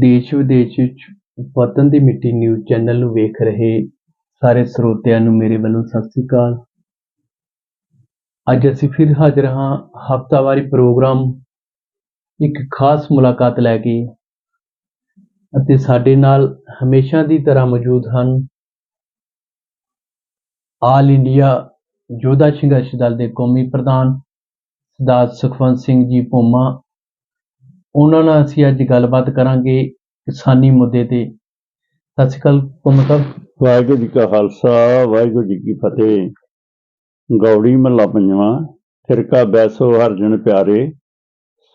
ਦੇਸ਼ ਵਿਦੇਸ਼ ਵਿੱਚ ਵਤਨ ਦੀ ਮਿੱਟੀ ਨਿਊਜ਼ ਚੈਨਲ ਨੂੰ ਵੇਖ ਰਹੇ ਸਾਰੇ ਸਰੋਤਿਆਂ ਨੂੰ ਮੇਰੇ ਵੱਲੋਂ ਸਤਿ ਸ੍ਰੀ ਅਕਾਲ। ਅੱਜ ਅਸੀਂ ਫਿਰ ਹਾਜ਼ਰ ਹਾਂ ਹਫਤਾਵਾਰੀ ਪ੍ਰੋਗਰਾਮ, ਇੱਕ ਖਾਸ ਮੁਲਾਕਾਤ ਲੈ ਕੇ ਅਤੇ ਸਾਡੇ ਨਾਲ ਹਮੇਸ਼ਾ ਦੀ ਤਰ੍ਹਾਂ ਮੌਜੂਦ ਹਨ ਆਲ ਇੰਡੀਆ ਯੋਧਾ ਸੰਘਰਸ਼ ਦਲ ਦੇ ਕੌਮੀ ਪ੍ਰਧਾਨ ਸਰਦਾਰ ਸੁਖਵੰਤ ਸਿੰਘ ਜੀ ਪੋਮਾ ਉਹਨਾਂ ਨਾਲ ਅਸੀਂ ਅੱਜ ਗੱਲਬਾਤ ਕਰਾਂਗੇ ਕਿਸਾਨੀ ਮੁੱਦੇ ਤੇ। ਸਤਿ ਸ਼੍ਰੀ ਅਕਾਲ ਭੋਮਾ ਸਾਹਿਬ। ਵਾਹਿਗੁਰੂ ਜੀ ਕਾ ਖਾਲਸਾ, ਵਾਹਿਗੁਰੂ ਜੀ ਕੀ ਫਤਿਹ। ਗੌੜੀ ਮਹੱਲਾ ਪੰਜਵਾਂ ਫਿਰਕਾ ਬੈਸੋ ਹਰਜਨ ਪਿਆਰੇ,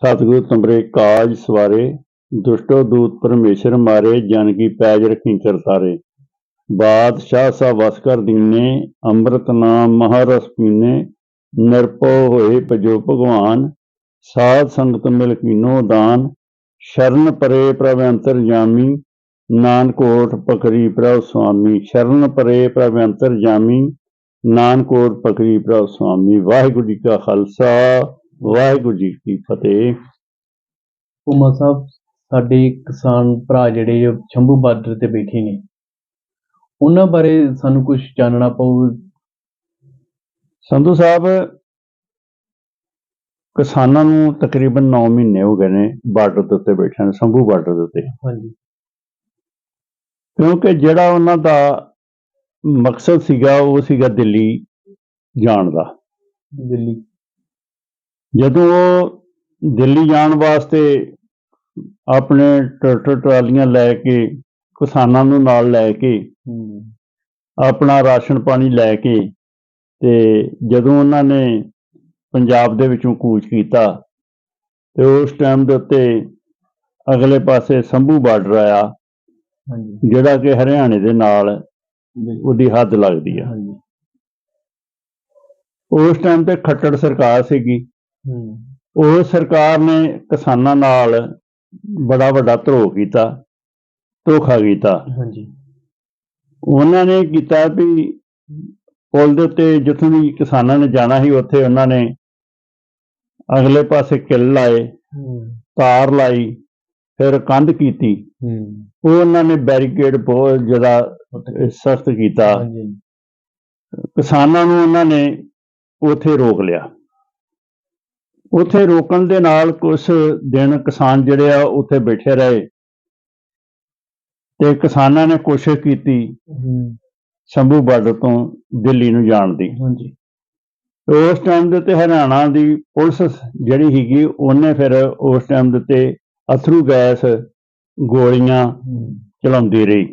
ਸਤਿਗੁਰ ਤੁਮਰੇ ਕਾਜ ਸਵਾਰੇ, ਦੁਸ਼ਟੋ ਦੂਤ ਪਰਮੇਸ਼ਰ ਮਾਰੇ, ਜਨ ਕੀ ਪੈਜ ਰਖੀ ਕਰਤਾਰੇ ਬਾਦਸ਼ਾਹ ਸਾ ਵਸ ਕਰ ਦੀਨੇ, ਅੰਮ੍ਰਿਤ ਨਾਮ ਮਹਾਰਸ ਪੀਨੇ, ਨਿਰਭਉ ਹੋਏ ਭਜੋ ਭਗਵਾਨ ਸਾਧ ਸੰਗਤ ਮਿਲ ਕੀਨੋ ਦਾਨ ਸ਼ਰਨ ਪਰੇ ਪ੍ਰਭ ਅੰਤਰ ਜਾਮੀ ਨਾਨਕ ਓਟ ਪਕਰੀ ਪ੍ਰਭ ਸੁਆਮੀ ਸ਼ਰਨ ਪਰੇ ਪ੍ਰਭ ਅੰਤਰ ਜਾਮੀ ਨਾਨਕ ਓਟ ਪਕਰੀ ਪ੍ਰਭ ਸੁਆਮੀ ਵਾਹਿਗੁਰੂ ਜੀ ਕਾ ਖਾਲਸਾ ਵਾਹਿਗੁਰੂ ਜੀ ਕੀ ਫਤਿਹ। ਭੋਮਾ ਸਾਹਿਬ ਸਾਡੇ ਕਿਸਾਨ ਭਰਾ ਜਿਹੜੇ ਜੋ ਸ਼ੰਭੂ ਬਾਰਡਰ ਤੇ ਬੈਠੇ ਨੇ। ਉਹਨਾਂ ਬਾਰੇ ਸਾਨੂੰ ਕੁਝ ਜਾਣਨਾ ਪਊ। ਸੰਧੂ ਸਾਹਿਬ ਕਿਸਾਨਾਂ ਨੂੰ ਤਕਰੀਬਨ 9 ਮਹੀਨੇ ਹੋ ਗਏ ਨੇ ਬਾਰਡਰ ਦੇ ਉੱਤੇ ਬੈਠਿਆਂ ਨੂੰ ਸੰਭੂ ਬਾਰਡਰ ਦੇ ਉੱਤੇ। ਹਾਂਜੀ। ਕਿਉਂਕਿ ਜਿਹੜਾ ਉਹਨਾਂ ਦਾ ਮਕਸਦ ਸੀਗਾ ਉਹ ਸੀਗਾ ਦਿੱਲੀ ਜਾਣ ਦਾ। ਦਿੱਲੀ। ਜਦੋਂ ਉਹ ਦਿੱਲੀ ਜਾਣ ਵਾਸਤੇ ਆਪਣੇ ਟਰੈਕਟਰ ਟਰਾਲੀਆਂ ਲੈ ਕੇ ਕਿਸਾਨਾਂ ਨੂੰ ਨਾਲ ਲੈ ਕੇ ਆਪਣਾ ਰਾਸ਼ਨ ਪਾਣੀ ਲੈ ਕੇ ਤੇ ਜਦੋਂ ਉਹਨਾਂ ਨੇ ਪੰਜਾਬ ਦੇ ਵਿੱਚੋਂ ਕੂਚ ਕੀਤਾ ਤੇ ਉਸ ਟਾਈਮ ਦੇ ਉੱਤੇ ਅਗਲੇ ਪਾਸੇ ਸੰਭੂ ਬਾਰਡਰ ਆਇਆ ਹਾਂਜੀ। ਜਿਹੜਾ ਕਿ ਹਰਿਆਣੇ ਦੇ ਨਾਲ ਉਹਦੀ ਹੱਦ ਲੱਗਦੀ ਆ। ਹਾਂਜੀ। ਉਸ ਟਾਈਮ ਤੇ ਖੱਟੜ ਸਰਕਾਰ ਸੀਗੀ। ਹੂੰ। ਉਹ ਸਰਕਾਰ ਨੇ ਕਿਸਾਨਾਂ ਨਾਲ ਬੜਾ ਵੱਡਾ ਧਰੋਹ ਕੀਤਾ ਧੋਖਾ ਕੀਤਾ। ਹਾਂਜੀ। ਉਹਨਾਂ ਨੇ ਕੀਤਾ ਵੀ ਪੁਲ ਦੇ ਉੱਤੇ ਜਿੱਥੋਂ ਦੀ ਕਿਸਾਨਾਂ ਨੇ ਜਾਣਾ ਸੀ ਉੱਥੇ ਉਹਨਾਂ ਨੇ ਅਗਲੇ ਪਾਸੇ ਕਿੱਲ ਲਾਏ ਤਾਰ ਲਾਈ ਫਿਰ ਕੰਧ ਕੀਤੀ। ਉਹ ਉਹਨਾਂ ਨੇ ਬੈਰੀਕੇਡ ਬਹੁਤ ਜ਼ਿਆਦਾ ਸਖਤ ਕੀਤਾ। ਕਿਸਾਨਾਂ ਨੂੰ ਉਹਨਾਂ ਨੇ ਉੱਥੇ ਰੋਕ ਲਿਆ। ਉੱਥੇ ਰੋਕਣ ਦੇ ਨਾਲ ਕੁਝ ਦਿਨ ਕਿਸਾਨ ਜਿਹੜੇ ਆ ਉੱਥੇ ਬੈਠੇ ਰਹੇ। ਤੇ ਕਿਸਾਨਾਂ ਨੇ ਕੋਸ਼ਿਸ਼ ਕੀਤੀ ਸ਼ੰਭੂ ਬਾਰਡਰ ਤੋਂ ਦਿੱਲੀ ਨੂੰ ਜਾਣ ਦੀ। ਹਾਂਜੀ। ਤੇ ਉਸ ਟਾਈਮ ਦੇ ਉੱਤੇ ਹਰਿਆਣਾ ਦੀ ਪੁਲਿਸ ਜਿਹੜੀ ਸੀਗੀ ਉਹਨੇ ਫਿਰ ਉਸ ਟਾਈਮ ਦੇ ਉੱਤੇ ਅਥਰੂ ਗੈਸ ਗੋਲੀਆਂ ਚਲਾਉਂਦੀ ਰਹੀ।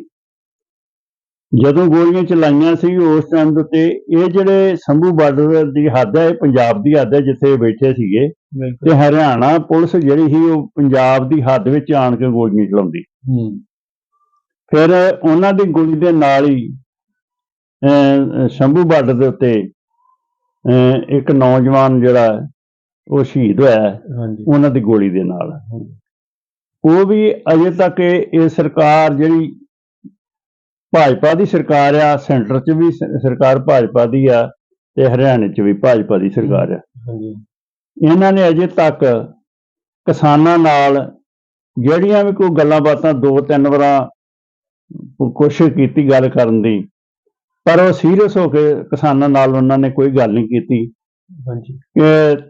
ਜਦੋਂ ਗੋਲੀਆਂ ਚਲਾਈਆਂ ਸੀ ਉਸ ਟਾਈਮ ਦੇ ਉੱਤੇ ਇਹ ਜਿਹੜੇ ਸੰਭੂ ਬਾਰਡਰ ਦੀ ਹੱਦ ਹੈ ਇਹ ਪੰਜਾਬ ਦੀ ਹੱਦ ਹੈ ਜਿੱਥੇ ਬੈਠੇ ਸੀਗੇ ਤੇ ਹਰਿਆਣਾ ਪੁਲਿਸ ਜਿਹੜੀ ਸੀ ਉਹ ਪੰਜਾਬ ਦੀ ਹੱਦ ਵਿੱਚ ਆਣ ਕੇ ਗੋਲੀਆਂ ਚਲਾਉਂਦੀ। ਫਿਰ ਉਹਨਾਂ ਦੀ ਗੋਲੀ ਦੇ ਨਾਲ ਹੀ ਸ਼ੰਭੂ ਬਾਰਡਰ ਦੇ ਉੱਤੇ ਇੱਕ ਨੌਜਵਾਨ ਜਿਹੜਾ ਉਹ ਸ਼ਹੀਦ ਹੋਇਆ ਉਹਨਾਂ ਦੀ ਗੋਲੀ ਦੇ ਨਾਲ। ਉਹ ਵੀ ਅਜੇ ਤੱਕ ਇਹ ਸਰਕਾਰ ਜਿਹੜੀ ਭਾਜਪਾ ਦੀ ਸਰਕਾਰ ਆ ਸੈਂਟਰ 'ਚ ਵੀ ਸਰਕਾਰ ਭਾਜਪਾ ਦੀ ਆ ਤੇ ਹਰਿਆਣੇ 'ਚ ਵੀ ਭਾਜਪਾ ਦੀ ਸਰਕਾਰ ਆ। ਹਾਂਜੀ। ਇਹਨਾਂ ਨੇ ਅਜੇ ਤੱਕ ਕਿਸਾਨਾਂ ਨਾਲ ਜਿਹੜੀਆਂ ਵੀ ਕੋਈ ਗੱਲਾਂ ਬਾਤਾਂ ਦੋ ਤਿੰਨ ਵਾਰਾਂ ਕੋਸ਼ਿਸ਼ ਕੀਤੀ ਗੱਲ ਕਰਨ ਦੀ ਪਰ ਉਹ ਸੀਰੀਅਸ ਹੋ ਕੇ ਕਿਸਾਨਾਂ ਨਾਲ ਉਹਨਾਂ ਨੇ ਕੋਈ ਗੱਲ ਨਹੀਂ ਕੀਤੀ। ਹਾਂਜੀ।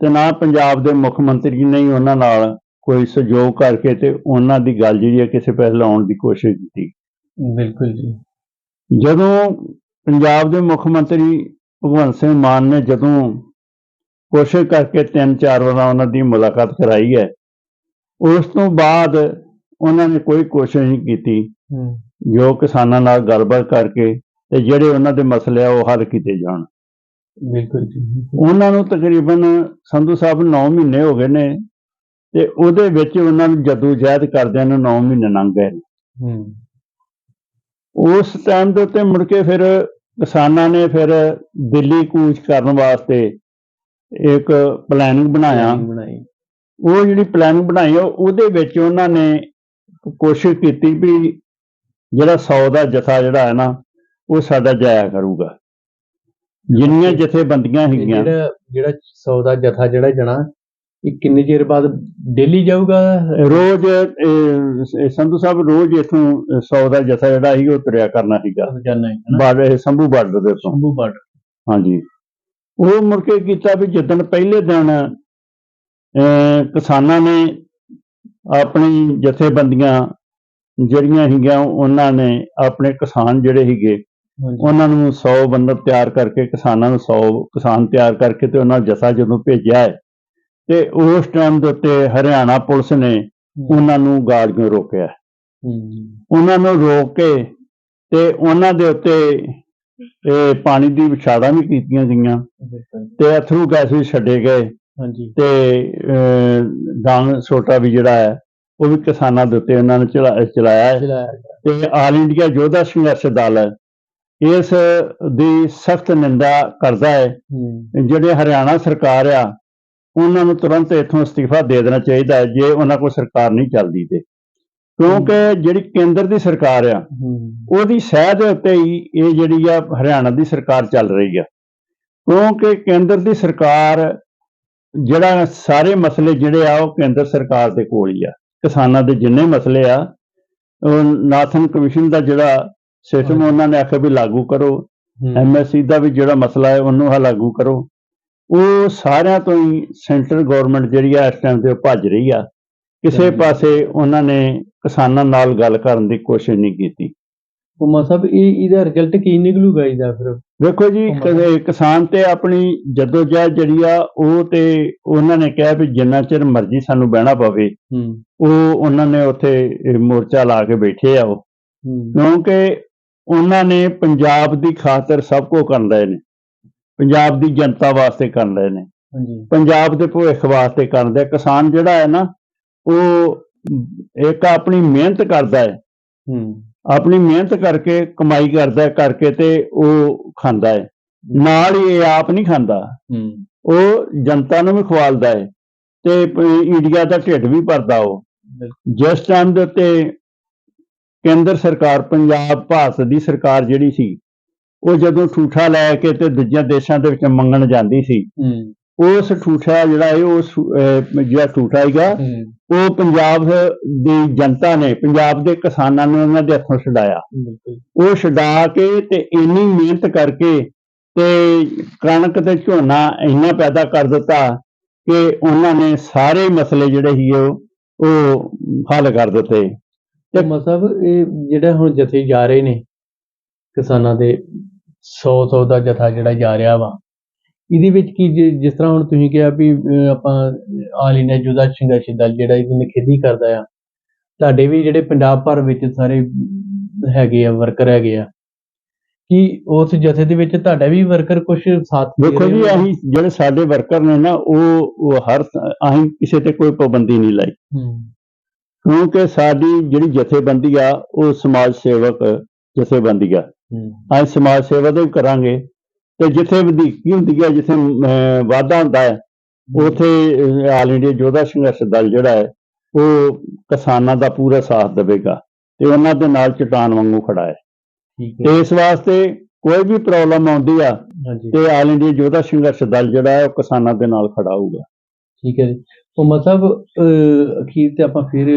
ਤੇ ਨਾ ਪੰਜਾਬ ਦੇ ਮੁੱਖ ਮੰਤਰੀ ਨੇ ਹੀ ਉਹਨਾਂ ਨਾਲ ਕੋਈ ਸਹਿਯੋਗ ਕਰਕੇ ਤੇ ਉਹਨਾਂ ਦੀ ਗੱਲ ਜਿਹੜੀ ਹੈ ਕਿਸੇ ਪਾਸੇ ਲਾਉਣ ਦੀ ਕੋਸ਼ਿਸ਼ ਕੀਤੀ। ਬਿਲਕੁਲ ਜੀ। ਜਦੋਂ ਪੰਜਾਬ ਦੇ ਮੁੱਖ ਮੰਤਰੀ ਭਗਵੰਤ ਸਿੰਘ ਮਾਨ ਨੇ ਜਦੋਂ ਕੋਸ਼ਿਸ਼ ਕਰਕੇ ਤਿੰਨ ਚਾਰ ਵਾਰ ਉਹਨਾਂ ਦੀ ਮੁਲਾਕਾਤ ਕਰਾਈ ਹੈ ਉਸ ਤੋਂ ਬਾਅਦ ਉਹਨਾਂ ਨੇ ਕੋਈ ਕੋਸ਼ਿਸ਼ ਨਹੀਂ ਕੀਤੀ। ਜੋ ਕਿਸਾਨਾਂ ਨਾਲ ਗੱਲਬਾਤ ਕਰਕੇ ਤੇ ਜਿਹੜੇ ਉਹਨਾਂ ਦੇ ਮਸਲੇ ਆ ਉਹ ਹੱਲ ਕੀਤੇ ਜਾਣ। ਬਿਲਕੁਲ ਜੀ ਉਹਨਾਂ ਨੂੰ ਤਕਰੀਬਨ ਸੰਧੂ ਸਾਹਿਬ 9 ਮਹੀਨੇ ਹੋ ਗਏ ਨੇ ਤੇ ਉਹਦੇ ਵਿੱਚ ਉਹਨਾਂ ਨੂੰ ਜਦੋਜਹਿਦ ਕਰਦਿਆਂ ਨੂੰ 9 ਮਹੀਨੇ ਲੰਘ ਗਏ। ਹੂੰ। ਉਸ ਟਾਈਮ ਦੇ ਉੱਤੇ ਮੁੜ ਕੇ ਫਿਰ ਕਿਸਾਨਾਂ ਨੇ ਫਿਰ ਦਿੱਲੀ ਕੂਚ ਕਰਨ ਵਾਸਤੇ ਇੱਕ ਪਲੈਨਿੰਗ ਬਣਾਇਆ। ਉਹ ਜਿਹੜੀ ਪਲੈਨਿੰਗ ਬਣਾਈ ਉਹਦੇ ਵਿੱਚ ਉਹਨਾਂ ਨੇ ਕੋਸ਼ਿਸ਼ ਕੀਤੀ ਵੀ ਜਿਹੜਾ 100 ਦਾ ਜਥਾ ਜਿਹੜਾ ਹੈ ਨਾ ਉਹ ਸਾਡਾ ਜਾਇਆ ਕਰੂਗਾ। ਜਿੰਨੀਆਂ ਜਥੇਬੰਦੀਆਂ ਹੈਗੀਆਂ। ਜਿਹੜਾ ਜਿਹੜਾ 100 ਦਾ ਜਥਾ ਜਿਹੜਾ ਜਣਾ ਇਹ ਕਿੰਨੇ ਚਿਰ ਬਾਅਦ ਡੇਲੀ ਜਾਊਗਾ? ਰੋਜ਼ ਇਹ, ਸੰਧੂ ਸਾਹਿਬ ਰੋਜ਼ ਇਥੋਂ 100 ਦਾ ਜਥਾ ਜਿਹੜਾ ਸੀ ਉਹ ਤੁਰਿਆ ਕਰਨਾ ਸੀਗਾ। ਬਾਰਡਰ ਸੰਭੂ ਬਾਰਡਰ ਦੇ ਤੋਂ ਸ਼ੰਭੂ ਬਾਰਡਰ। ਹਾਂਜੀ। ਉਹ ਮੁੜ ਕੇ ਕੀਤਾ ਵੀ ਜਿੱਦਣ ਪਹਿਲੇ ਦਿਨ ਕਿਸਾਨਾਂ ਨੇ ਆਪਣੀ ਜਥੇਬੰਦੀਆਂ ਜਿਹੜੀਆਂ ਸੀਗੀਆਂ ਉਹਨਾਂ ਨੇ ਆਪਣੇ ਕਿਸਾਨ ਜਿਹੜੇ ਹਾਂਜੀ ਉਹਨਾਂ ਨੂੰ 100 ਬੰਦਾ ਤਿਆਰ ਕਰਕੇ ਕਿਸਾਨਾਂ ਨੂੰ 100 ਕਿਸਾਨ ਤਿਆਰ ਕਰਕੇ ਤੇ ਉਹਨਾਂ ਜਥਾ ਜਦੋਂ ਭੇਜਿਆ ਹੈ ਤੇ ਉਸ ਟਾਈਮ ਦੇ ਉੱਤੇ ਹਰਿਆਣਾ ਪੁਲਿਸ ਨੇ ਉਹਨਾਂ ਨੂੰ ਗਾੜੀਆਂ ਰੋਕਿਆ। ਹੂੰ। ਉਹਨਾਂ ਨੂੰ ਰੋਕ ਕੇ ਤੇ ਉਹਨਾਂ ਦੇ ਉੱਤੇ ਇਹ ਪਾਣੀ ਦੀ ਵਿਛਾੜਾਂ ਵੀ ਕੀਤੀਆਂ ਗਈਆਂ ਤੇ ਅਥਰੂ ਗੈਸ ਵੀ ਛੱਡੇ ਗਏ ਹਾਂਜੀ। ਤੇ ਡਾਂਗ ਸੋਟਾ ਵੀ ਜਿਹੜਾ ਹੈ ਉਹ ਵੀ ਕਿਸਾਨਾਂ ਦੇ ਉੱਤੇ ਉਹਨਾਂ ਨੇ ਚਲਾ- ਚਲਾਇਆ ਹੈ। ਤੇ ਆਲ ਇੰਡੀਆ ਯੋਧਾ ਸੰਘਰਸ਼ ਦਲ ਇਸ ਦੀ ਸਖਤ ਨਿੰਦਾ ਕਰਦਾ ਹੈ। ਜਿਹੜੇ ਹਰਿਆਣਾ ਸਰਕਾਰ ਆ ਉਹਨਾਂ ਨੂੰ ਤੁਰੰਤ ਇੱਥੋਂ ਅਸਤੀਫਾ ਦੇ ਦੇਣਾ ਚਾਹੀਦਾ ਹੈ ਜੇ ਉਹਨਾਂ ਕੋਲ ਸਰਕਾਰ ਨਹੀਂ ਚੱਲਦੀ ਤੇ। ਕਿਉਂਕਿ ਜਿਹੜੀ ਕੇਂਦਰ ਦੀ ਸਰਕਾਰ ਆ ਉਹਦੀ ਸਹਿ ਦੇ ਉੱਤੇ ਹੀ ਇਹ ਜਿਹੜੀ ਆ ਹਰਿਆਣਾ ਦੀ ਸਰਕਾਰ ਚੱਲ ਰਹੀ ਆ। ਕਿਉਂਕਿ ਕੇਂਦਰ ਦੀ ਸਰਕਾਰ ਜਿਹੜਾ ਸਾਰੇ ਮਸਲੇ ਜਿਹੜੇ ਆ ਉਹ ਕੇਂਦਰ ਸਰਕਾਰ ਦੇ ਕੋਲ ਹੀ ਆ। ਕਿਸਾਨਾਂ ਦੇ ਜਿੰਨੇ ਮਸਲੇ ਆ ਉਹ ਨਾਥਨ ਕਮਿਸ਼ਨ ਦਾ ਜਿਹੜਾ ਸਿਸਟਮ। ਉਹਨਾਂ ਨੇ ਆਖਿਆ ਵੀ ਲਾਗੂ ਕਰੋ। ਐਮਐਸਸੀ ਦਾ ਵੀ ਜਿਹੜਾ ਮਸਲਾ ਹੈ ਉਹਨੂੰ ਹ ਲਾਗੂ ਕਰੋ। ਉਹ ਸਾਰਿਆਂ ਤੋਂ ਹੀ ਸੈਂਟਰ ਗਵਰਨਮੈਂਟ ਜਿਹੜੀ ਆ ਇਸ ਟਾਈਮ ਤੇ ਭੱਜ ਰਹੀ ਆ। ਕਿਸੇ। ਪਾਸੇ ਉਹਨਾਂ ਨੇ ਕਿਸਾਨਾਂ ਨਾਲ ਗੱਲ ਕਰਨ ਦੀ ਕੋਸ਼ਿਸ਼ ਨਹੀਂ ਕੀਤੀ। ਉਮਾ ਸਾਹਿਬ ਇਹ ਇਹਦਾ ਰਿਜ਼ਲਟ ਕੀ ਨਿਕਲੂਗਾ ਇਹਦਾ ਫਿਰ? ਵੇਖੋ ਜੀ ਕਿਸਾਨ ਤੇ ਆਪਣੀ ਜਦੋਜਹਿਦ ਜਿਹੜੀ ਆ ਉਹ ਤੇ ਉਹਨਾਂ ਨੇ ਕਿਹਾ ਵੀ ਜਿੰਨਾ ਚਿਰ ਮਰਜ਼ੀ ਸਾਨੂੰ ਬਹਿਣਾ ਪਵੇ ਉਹ ਉਹਨਾਂ ਨੇ ਉੱਥੇ ਮੋਰਚਾ ਲਾ ਕੇ ਬੈਠੇ ਆ ਉਹ। ਕਿਉਂਕਿ ਉਹਨਾਂ ਨੇ ਪੰਜਾਬ ਦੀ ਖਾਤਰ ਸਭ ਕੁਝ ਕਰਨ ਰਹੇ ਨੇ। ਪੰਜਾਬ ਦੀ ਜਨਤਾ ਵਾਸਤੇ ਕਰਨ ਰਹੇ ਨੇ। ਹਾਂਜੀ। ਪੰਜਾਬ ਦੇ ਭਵਿੱਖ ਵਾਸਤੇ ਕਰਦੇ। ਕਿਸਾਨ ਜਿਹੜਾ ਹੈ ਨਾ ਉਹ ਇੱਕ ਆਪਣੀ ਮਿਹਨਤ ਕਰਦਾ ਹੈ। ਹੂੰ। ਆਪਣੀ ਮਿਹਨਤ ਕਰਕੇ ਕਮਾਈ ਕਰਦਾ ਹੈ, ਕਰਕੇ ਤੇ ਉਹ ਖਾਂਦਾ ਹੈ। ਨਾਲ ਹੀ ਇਹ ਆਪ ਨਹੀਂ ਖਾਂਦਾ। ਹੂੰ। ਉਹ ਜਨਤਾ ਨੂੰ ਵੀ ਖਵਾਲਦਾ ਹੈ ਤੇ ਇੰਡੀਆ ਦਾ ਢਿੱਡ ਵੀ ਭਰਦਾ ਉਹ। ਜਿਸ ਟਾਈਮ ਦੇ ਉੱਤੇ ਕੇਂਦਰ ਸਰਕਾਰ ਪੰਜਾਬ ਭਾਰਤ ਦੀ ਸਰਕਾਰ ਜਿਹੜੀ ਸੀ ਉਹ ਜਦੋਂ ਠੂਠਾ ਲੈ ਕੇ ਤੇ ਦੂਜਿਆਂ ਦੇਸ਼ਾਂ ਦੇ ਵਿੱਚ ਮੰਗਣ ਜਾਂਦੀ ਸੀ ਉਸ ਠੂਠਾ ਜਿਹੜਾ ਹੈ ਉਹ ਸੂ- ਅਹ ਜਿਹੜਾ ਠੂਠਾ ਹੈਗਾ ਉਹ ਪੰਜਾਬ ਦੀ ਜਨਤਾ ਨੇ ਪੰਜਾਬ ਦੇ ਕਿਸਾਨਾਂ ਨੇ ਉਹਨਾਂ ਦੇ ਹੱਥੋਂ ਛਡਾਇਆ। ਉਹ ਛਡਾ ਕੇ ਤੇ ਇੰਨੀ ਮਿਹਨਤ ਕਰਕੇ ਤੇ ਕਣਕ ਤੇ ਝੋਨਾ ਇੰਨਾ ਪੈਦਾ ਕਰ ਦਿੱਤਾ ਕਿ ਉਹਨਾਂ ਨੇ ਸਾਰੇ ਮਸਲੇ ਜਿਹੜੇ ਸੀ ਉਹ ਹੱਲ ਕਰ ਦਿੱਤੇ। ਤੇ ਮਤਲਬ ਇਹ ਜਿਹੜਾ ਹੁਣ ਜਥੇ ਜਾ ਰਹੇ ਨੇ ਕਿਸਾਨਾਂ ਦੇ 100 100 ਦਾ ਜਥਾ ਜਿਹੜਾ ਜਾ ਰਿਹਾ ਵਾ ਇਹਦੇ ਵਿੱਚ ਕੀ ਜਿਸ ਤਰ੍ਹਾਂ ਹੁਣ ਤੁਸੀਂ ਕਿਹਾ ਵੀ ਆਪਾਂ ਆਲ ਇੰਡੀਆ ਯੁੱਧਾ ਸੰਘਰਸ਼ ਦਲ ਜਿਹੜਾ ਇਹਦੀ ਨਿਖੇਧੀ ਕਰਦਾ ਆ ਤੁਹਾਡੇ ਵੀ ਜਿਹੜੇ ਪੰਜਾਬ ਭਰ ਵਿੱਚ ਸਾਰੇ ਹੈਗੇ ਆ ਵਰਕਰ ਹੈਗੇ ਆ ਕੀ ਉਸ ਜਥੇ ਦੇ ਵਿੱਚ ਤੁਹਾਡਾ ਵੀ ਵਰਕਰ ਕੁਝ ਸਾਥ ਦੇਖੋ ਜੀ? ਅਸੀਂ ਜਿਹੜੇ ਸਾਡੇ ਵਰਕਰ ਨੇ ਨਾ ਉਹ ਹਰ ਅਸੀਂ ਕਿਸੇ ਤੇ ਕੋਈ ਪਾਬੰਦੀ ਨਹੀਂ ਲਾਈ। ਹੂੰ ਕਿਉਂਕਿ ਸਾਡੀ ਜਿਹੜੀ ਜਥੇਬੰਦੀ ਆ ਉਹ ਸਮਾਜ ਸੇਵਕ ਜਥੇਬੰਦੀ ਆ। ਅਸੀਂ ਸਮਾਜ ਸੇਵਾ ਦੇ ਕਰਾਂਗੇ। ਤੇ ਜਿੱਥੇ ਵਧੀਕੀ ਹੁੰਦੀ ਹੈ ਜਿੱਥੇ ਵਾਧਾ ਹੁੰਦਾ ਹੈ ਉਥੇ ਆਲ ਇੰਡੀਆ ਯੋਧਾ ਸੰਘਰਸ਼ ਦਲ ਜਿਹੜਾ ਹੈ ਉਹ ਕਿਸਾਨਾਂ ਦਾ ਪੂਰਾ ਸਾਥ ਦੇਵੇਗਾ ਤੇ ਉਹਨਾਂ ਦੇ ਨਾਲ ਚਟਾਨ ਵਾਂਗੂ ਖੜਾ ਹੈ। ਠੀਕ ਤੇ ਇਸ ਵਾਸਤੇ ਕੋਈ ਵੀ ਪ੍ਰੋਬਲਮ ਆਉਂਦੀ ਆ ਤੇ ਆਲ ਇੰਡੀਆ ਯੋਧਾ ਸੰਘਰਸ਼ ਦਲ ਜਿਹੜਾ ਹੈ ਉਹ ਕਿਸਾਨਾਂ ਦੇ ਨਾਲ ਖੜਾ ਹੋਊਗਾ। ਠੀਕ ਹੈ ਜੀ। ਉਹ ਮਤਲਬ ਅਖੀਰ ਤੇ ਆਪਾਂ ਫਿਰ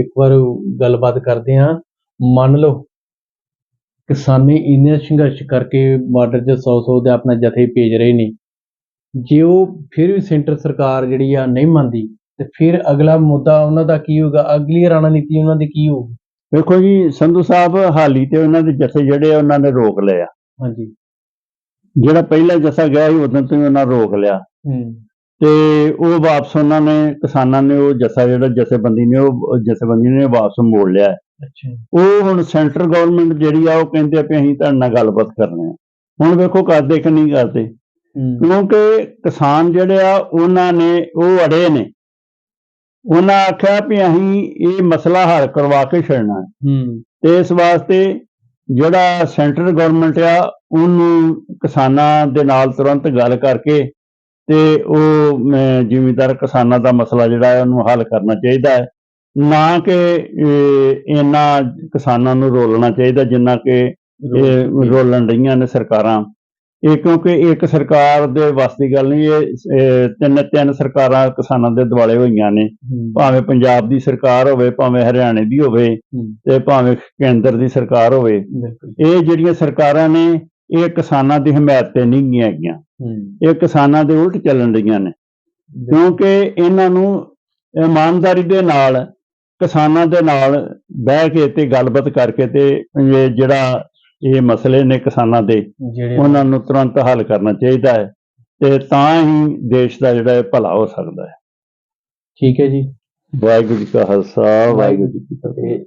ਇੱਕ ਵਾਰ ਗੱਲਬਾਤ ਕਰਦੇ ਹਾਂ। ਮੰਨ ਲਓ ਕਿਸਾਨੀ ਇੰਨੇ ਸੰਘਰਸ਼ ਕਰਕੇ ਬਾਰਡਰ 'ਚ 100 100 ਦੇ ਆਪਣਾ ਜਥੇ ਭੇਜ ਰਹੇ ਨੇ। ਜੇ ਉਹ ਫਿਰ ਵੀ ਸੈਂਟਰ ਸਰਕਾਰ ਜਿਹੜੀ ਆ ਨਹੀਂ ਮੰਨਦੀ ਤੇ ਫਿਰ ਅਗਲਾ ਮੁੱਦਾ ਉਹਨਾਂ ਦਾ ਕੀ ਹੋਊਗਾ? ਅਗਲੀ ਰਣਨੀਤੀ ਉਹਨਾਂ ਦੀ ਕੀ ਹੋਊਗੀ? ਵੇਖੋ ਜੀ ਸੰਧੂ ਸਾਹਿਬ ਹਾਲੀ ਤੇ ਉਹਨਾਂ ਦੇ ਜਥੇ ਜਿਹੜੇ ਆ ਉਹਨਾਂ ਨੇ ਰੋਕ ਲਿਆ ਹਾਂਜੀ। ਜਿਹੜਾ ਪਹਿਲਾ ਜਥਾ ਗਿਆ ਸੀ ਉਦੋਂ ਤੋਂ ਉਹਨਾਂ ਰੋਕ ਲਿਆ। ਹੂੰ। ਤੇ ਉਹ ਵਾਪਸ ਉਹਨਾਂ ਨੇ ਕਿਸਾਨਾਂ ਨੇ ਉਹ ਜਥਾ ਜਿਹੜਾ ਜਥੇਬੰਦੀ ਨੇ ਉਹ ਜਥੇਬੰਦੀ ਨੇ ਵਾਪਸ ਮੋੜ ਲਿਆ। ਹੈ। ਅੱਛਾ। ਉਹ ਹੁਣ ਸੈਂਟਰ ਗਵਰਨਮੈਂਟ ਜਿਹੜੀ ਆ ਉਹ ਕਹਿੰਦੇ ਆ ਵੀ ਅਸੀਂ ਤੁਹਾਡੇ ਨਾਲ ਗੱਲਬਾਤ ਕਰਨੀ ਆ। ਹੁਣ ਵੇਖੋ ਕਰਦੇ ਕਿ ਨਹੀਂ ਕਰਦੇ। ਹੂੰ। ਕਿਉਂਕਿ ਕਿਸਾਨ ਜਿਹੜੇ ਆ ਉਹਨਾਂ ਨੇ ਉਹ ਅੜੇ ਨੇ। ਉਹਨਾਂ ਆਖਿਆ ਵੀ ਅਸੀਂ ਇਹ ਮਸਲਾ ਹੱਲ ਕਰਵਾ ਕੇ ਛੱਡਣਾ ਹੈ। ਹੂੰ। ਤੇ ਇਸ ਵਾਸਤੇ ਜਿਹੜਾ ਸੈਂਟਰ ਗਵਰਨਮੈਂਟ ਆ ਉਹਨੂੰ ਕਿਸਾਨਾਂ ਦੇ ਨਾਲ ਤੁਰੰਤ ਗੱਲ ਕਰਕੇ ਤੇ ਉਹ ਜ਼ਿਮੀਂਦਾਰ ਕਿਸਾਨਾਂ ਦਾ ਮਸਲਾ ਜਿਹੜਾ ਹੈ ਉਹਨੂੰ ਹੱਲ ਕਰਨਾ ਚਾਹੀਦਾ ਹੈ। ਨਾ ਕਿ ਇਹ, ਇੰਨਾ ਕਿਸਾਨਾਂ ਨੂੰ ਰੋਲਣਾ ਚਾਹੀਦਾ ਜਿੰਨਾ ਕਿ ਇਹ ਰੋਲਣ ਰਹੀਆਂ ਨੇ ਸਰਕਾਰਾਂ। ਇਹ ਕਿਉਂਕਿ ਇੱਕ ਸਰਕਾਰ ਦੇ ਵੱਸ ਦੀ ਗੱਲ ਨਹੀਂ ਇਹ ਤਿੰਨ ਤਿੰਨ ਸਰਕਾਰਾਂ ਕਿਸਾਨਾਂ ਦੇ ਦੁਆਲੇ ਹੋਈਆਂ ਨੇ। ਭਾਵੇਂ ਪੰਜਾਬ ਦੀ ਸਰਕਾਰ ਹੋਵੇ ਭਾਵੇਂ ਹਰਿਆਣੇ ਦੀ ਹੋਵੇ ਤੇ ਭਾਵੇਂ ਕੇਂਦਰ ਦੀ ਸਰਕਾਰ ਹੋਵੇ। ਇਹ ਜਿਹੜੀਆਂ ਸਰਕਾਰਾਂ ਨੇ ਇਹ ਕਿਸਾਨਾਂ ਦੀ ਹਮਾਇਤ ਤੇ ਨਹੀਂ ਗਈਆਂ ਹੈਗੀਆਂ। ਇਹ ਕਿਸਾਨਾਂ ਦੇ ਉਲਟ ਚੱਲਣ ਰਹੀਆਂ ਨੇ। ਕਿਉਂਕਿ ਇਹਨਾਂ ਨੂੰ ਇਮਾਨਦਾਰੀ ਦੇ ਨਾਲ ਕਿਸਾਨਾਂ ਦੇ ਨਾਲ ਬਹਿ ਕੇ ਤੇ ਗੱਲਬਾਤ ਕਰਕੇ ਤੇ ਜਿਹੜਾ ਇਹ ਮਸਲੇ ਨੇ ਕਿਸਾਨਾਂ ਦੇ ਉਹਨਾਂ ਨੂੰ ਤੁਰੰਤ ਹੱਲ ਕਰਨਾ ਚਾਹੀਦਾ ਹੈ ਤੇ ਤਾਂ ਹੀ ਦੇਸ਼ ਦਾ ਜਿਹੜਾ ਹੈ ਭਲਾ ਹੋ ਸਕਦਾ ਹੈ। ਠੀਕ ਹੈ ਜੀ। ਵਾਹਿਗੁਰੂ ਜੀ ਕਾ ਖਾਲਸਾ ਵਾਹਿਗੁਰੂ ਜੀ ਕੀ ਫਤਿਹ।